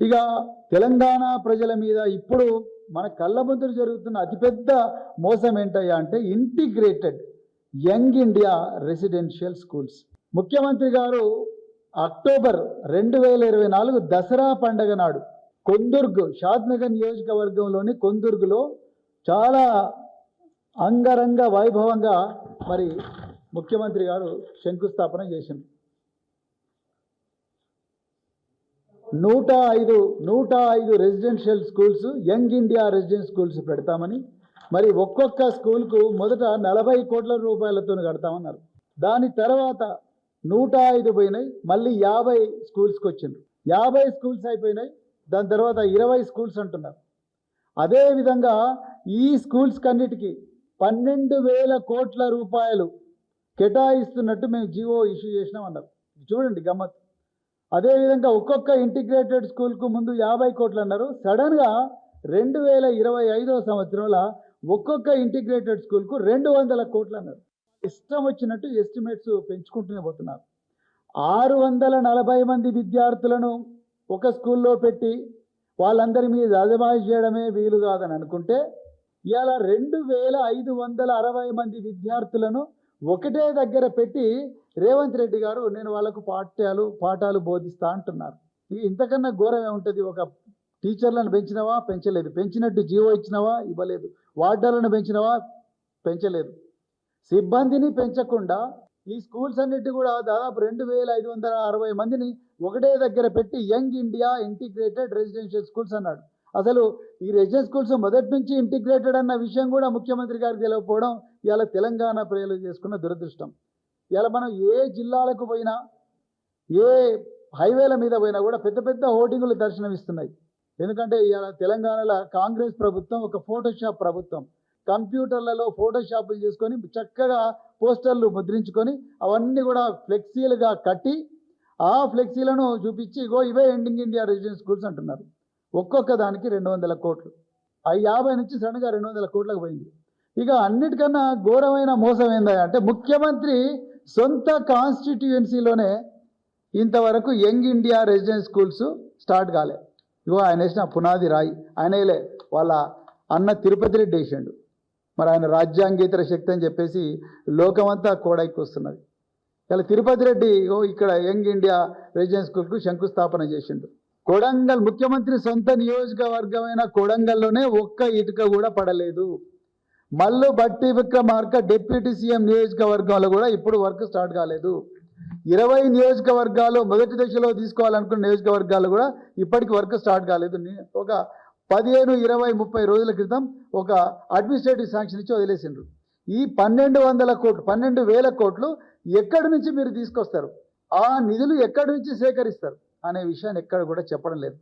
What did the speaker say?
ఇక తెలంగాణ ప్రజల మీద ఇప్పుడు మన కళ్ళ ముందు జరుగుతున్న అతిపెద్ద మోసం ఏంటయ్యా అంటే integrated young India residential schools ముఖ్యమంత్రి గారు అక్టోబర్ రెండు వేల ఇరవై నాలుగు దసరా పండగ నాడు కొందుర్గ్ షాద్నగర్ నియోజకవర్గంలోని కొందుర్గులో చాలా అంగరంగ వైభవంగా మరి ముఖ్యమంత్రి గారు శంకుస్థాపన చేసింది నూట ఐదు నూట ఐదు residential schools young India residential schools పెడతామని మరి ఒక్కొక్క స్కూల్కు మొదట నలభై కోట్ల రూపాయలతో కడతామన్నారు. దాని తర్వాత నూట ఐదు పోయినాయి మళ్ళీ యాభై స్కూల్స్కి వచ్చిండ్రు. యాభై స్కూల్స్ అయిపోయినాయి దాని తర్వాత ఇరవై స్కూల్స్ అంటున్నారు. అదేవిధంగా ఈ స్కూల్స్ కన్నిటికీ పన్నెండు వేల కోట్ల రూపాయలు కేటాయిస్తున్నట్టు మేము జీవో ఇష్యూ చేసినాం అన్నారు. చూడండి గమ్మత్. అదేవిధంగా ఒక్కొక్క ఇంటిగ్రేటెడ్ స్కూల్కు ముందు యాభై కోట్లు అన్నారు. సడన్గా రెండు వేల ఇరవై ఐదవ సంవత్సరంలో ఒక్కొక్క ఇంటిగ్రేటెడ్ స్కూల్కు రెండు వందల కోట్లు అన్నారు. ఇష్టం వచ్చినట్టు ఎస్టిమేట్స్ పెంచుకుంటూనే పోతున్నారు. ఆరు వందల నలభై మంది విద్యార్థులను ఒక స్కూల్లో పెట్టి వాళ్ళందరి మీద అజమాయిష్ చేయడమే వీలు కాదని అనుకుంటే ఇవాళ రెండు వేల ఐదు వందల అరవై మంది విద్యార్థులను ఒకటే దగ్గర పెట్టి రేవంత్ రెడ్డి గారు నేను వాళ్ళకు పాఠ్యాలు పాఠాలు బోధిస్తా అంటున్నారు. ఇక ఇంతకన్నా ఘోరం ఏముంటుంది? ఒక టీచర్లను పెంచినవా? పెంచలేదు. పెంచినట్టు జీవో ఇచ్చినవా? ఇవ్వలేదు. వార్డర్లను పెంచినవా? పెంచలేదు. సిబ్బందిని పెంచకుండా ఈ స్కూల్స్ అన్నిటి కూడా దాదాపు రెండు వేల ఐదు వందల అరవై మందిని ఒకటే దగ్గర పెట్టి young India integrated residential schools అన్నాడు. అసలు ఈ రెసిడెన్షియల్ స్కూల్స్ మొదటి నుంచి ఇంటిగ్రేటెడ్ అన్న విషయం కూడా ముఖ్యమంత్రి గారికి తెలియకపోవడం ఇవాళ తెలంగాణ ప్రజలు చేసుకున్న దురదృష్టం. ఇలా మనం ఏ జిల్లాలకు పోయినా ఏ హైవేల మీద పోయినా కూడా పెద్ద పెద్ద హోర్డింగులు దర్శనమిస్తున్నాయి. ఎందుకంటే ఇలా తెలంగాణలో కాంగ్రెస్ ప్రభుత్వం ఒక ఫోటోషాప్ ప్రభుత్వం. కంప్యూటర్లలో ఫోటోషాపులు చేసుకొని చక్కగా పోస్టర్లు ముద్రించుకొని అవన్నీ కూడా ఫ్లెక్సీలుగా కట్టి ఆ ఫ్లెక్సీలను చూపించి ఇగో ఇవే ఎండింగ్ ఇండియా రెసిడెన్స్ స్కూల్స్ అంటున్నారు. ఒక్కొక్క దానికి రెండు వందల కోట్లు. ఆ యాభై నుంచి సడన్గా రెండు వందల కోట్లకు పోయింది. ఇక అన్నిటికన్నా ఘోరమైన మోసం ఏందా అంటే ముఖ్యమంత్రి సొంత కాన్స్టిట్యుయెన్సీలోనే ఇంతవరకు young India residence schools start కాలే. ఇగో ఆయన వేసిన పునాది రాయి. ఆయన వాళ్ళ అన్న తిరుపతి రెడ్డి వేసిండు. మరి ఆయన రాజ్యాంగేతర శక్తి అని చెప్పేసి లోకమంతా కోడైకి వస్తున్నది ఇలా తిరుపతి రెడ్డి ఇగో ఇక్కడ యంగ్ ఇండియా రెసిడెన్స్ స్కూల్కు శంకుస్థాపన చేసిండు. కొడంగల్ ముఖ్యమంత్రి సొంత నియోజకవర్గమైన కొడంగల్లోనే ఒక్క ఇటుక కూడా పడలేదు. మల్లు బట్టి విక్రమార్క డిప్యూటీ సీఎం నియోజకవర్గంలో కూడా ఇప్పుడు వర్క్ స్టార్ట్ కాలేదు. ఇరవై నియోజకవర్గాలు మొదటి దశలో తీసుకోవాలనుకున్న నియోజకవర్గాలు కూడా ఇప్పటికి వర్క్ స్టార్ట్ కాలేదు. ఒక పదిహేను ఇరవై ముప్పై రోజుల క్రితం ఒక అడ్మినిస్ట్రేటివ్ శాంక్షన్ ఇచ్చి వదిలేసిండ్రు. ఈ పన్నెండు వందల కోట్లు పన్నెండు వేల కోట్లు ఎక్కడి నుంచి మీరు తీసుకొస్తారు? ఆ నిధులు ఎక్కడి నుంచి సేకరిస్తారు? అనే విషయాన్ని ఎక్కడ కూడా చెప్పడం లేదు.